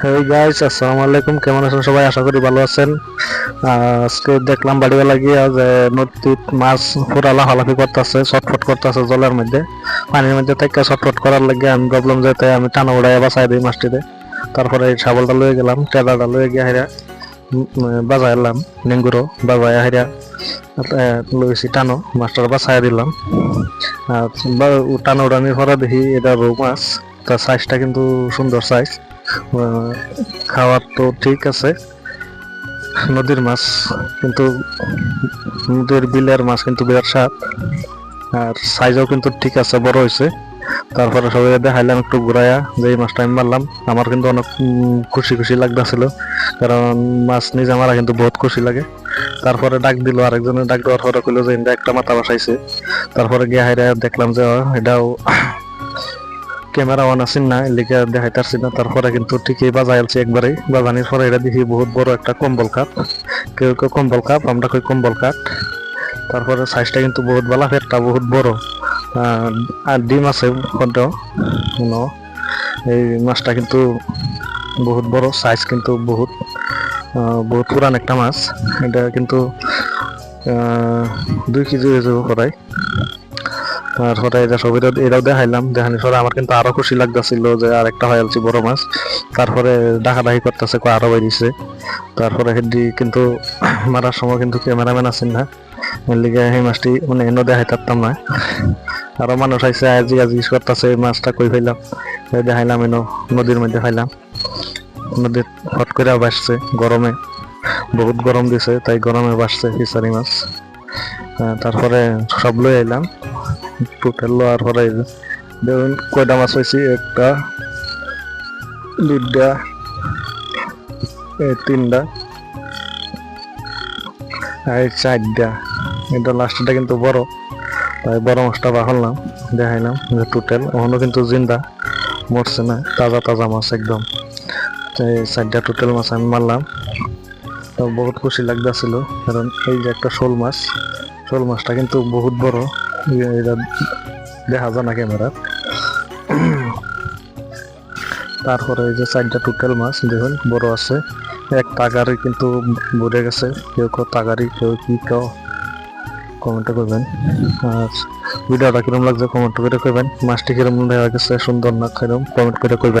হ্যাঁ গাইস আসসালামু আলাইকুম। কেমন আছেন সবাই? আশা করি ভালো আছেন। আজকে দেখলাম বাড়িওয়ালা গিয়ে যে নদীত মাছ পুরা লাফালাফি করতেছে, ছটফট করতেছে জলের মধ্যে। পানির মধ্যে থেকে ছটফট করার লাগে আমি ভাবলাম যে তাই আমি টানা উড়াই বাসাই দিই মাছটিতে। তারপরে এই শাবলটা লয়ে গেলাম টেলাটা লয়ে গিয়ে হাইরা বাজাই এলাম নেঙ্গুরো বাজায় হাইরা লইছি টানো মাছটা বাসায় দিলাম। টানা উড়ানির পরে দেখি এটা রৌ মাছ, তার সাইজটা কিন্তু সুন্দর সাইজ খাওয়ার তো ঠিক আছে। নদীর মাছ কিন্তু, নদীর বিলের মাছ কিন্তু বিরাট স্বাদ আর সাইজও কিন্তু ঠিক আছে, বড় হয়েছে। তারপরে সবাই দেখাইলাম একটু ঘুরাইয়া, যে এই মাছটা আমি মারলাম। আমার কিন্তু অনেক খুশি খুশি লাগতেছিল। কারণ মাছ নিজে মারা কিন্তু বহুত খুশি লাগে। তারপরে ডাক দিল আরেকজনে, ডাক দেওয়ার পরে কইলো যে একটা মাথা বসাইছে। তারপরে গিয়ে হাইরা দেখলাম যে এটাও ক্যামেরা অন আছেন না লিখে দেখাইতারছি না, তারপরে কিন্তু ঠিকই বাজাই আলছি একবারেই বাজানির পরে এটা দেখি বহুত বড় একটা কম্বল কাপ। কেউ কেউ কম্বল কাপ, আমরা কই কম্বল কাঠ তারপরে সাইজটা কিন্তু বহুত বেলা, ফেরটা বহুত বড়। আর ডিম আছে কত এই মাছটা কিন্তু বহুত বড় সাইজ কিন্তু বহুত বহুত পুরান একটা মাছ। এটা কিন্তু দুই কেজি প্রায় তারপরে এটা সব এটা এটাও দেখাইলাম, দেখানোর পরে আমার কিন্তু আরও খুশি লাগতেছিল যে আর একটা হয়ে আলছি বড় মাছ। তারপরে ডাকাডাকি করতেছে আরও বাইরিছে তারপরে হেডি কিন্তু মারার সময় কিন্তু ক্যামেরাম্যান আছেন না। লিগে সেই মাছটি মানে এনে দেখাই পারতাম না। আরও মানুষ আইসে আজি আজি করতেছে, এই মাছটা কই ফেলাম দেখাইলাম, এনো নদীর মধ্যে খাইলাম নদীর হট করে বাসছে গরমে। বহুত গরম দিছে, তাই গরমে বাসছে ফিসারি মাছ। তারপরে সব লই আইলাম। টোটাল লওয়ার পরে এই দেখুন, কয়টা মাছ হয়েছে একটা এই তিনটা, আর চারটা। এটা লাস্টটা কিন্তু বড়। তাই বড় মাছটা বাহলাম দেখাইলাম যে টোটাল ওখানেও কিন্তু জিন্দা, মরছে না, তাজা তাজা মাছ একদম। চারটা টোটাল মাছ আমি মারলাম। তো বহুত খুশি লাগতেছিল। কারণ এই যে একটা শোল মাছ, শোল মাছটা কিন্তু বহুত বড়। এটা দেখা যায় না ক্যামেরা তারপরে এই যে চারটা টোটাল মাছ দেখুন বড় আছে এক টাকারই কিন্তু ভরে গেছে কেউ কেউ তাগারি কেউ কি কেউ কমেন্ট করবেন আর ভিডিওটা কিরম লাগছে কমেন্ট করে করবেন মাছটি কিরম দেখা গেছে সুন্দর না কিরম কমেন্ট করে করবেন